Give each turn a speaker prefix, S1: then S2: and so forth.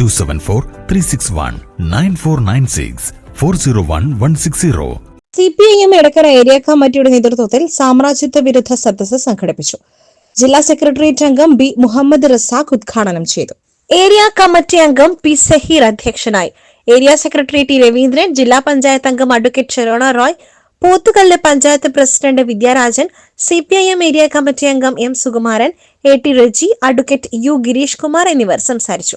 S1: two seven four three six one nine four nine six four zero one one six zero
S2: C P I M Edakkara area കമ്മിറ്റിയുടെ നേതൃത്വത്തിൽ സാമ്രാജ്യത്വ വിരുദ്ധ സദസ്സ് സംഘടിപ്പിച്ചു. ജില്ലാ secretariat അംഗം ബി മുഹമ്മദ് റസാഖ് ഉദ്ഘാടനം ചെയ്തു. ഏരിയ കമ്മിറ്റി അംഗം പി സഹീർ അധ്യക്ഷനായി. ഏരിയ സെക്രട്ടറി ടി രവീന്ദ്രൻ ജില്ലാ പഞ്ചായത്ത് അംഗം advocate Sherona Roy Pothukallu panchayat president Vidyarajan C P I M area committee അംഗം M Sukumaran A T Reji advocate U Girish Kumar എന്നിവർ സംസാരിച്ചു.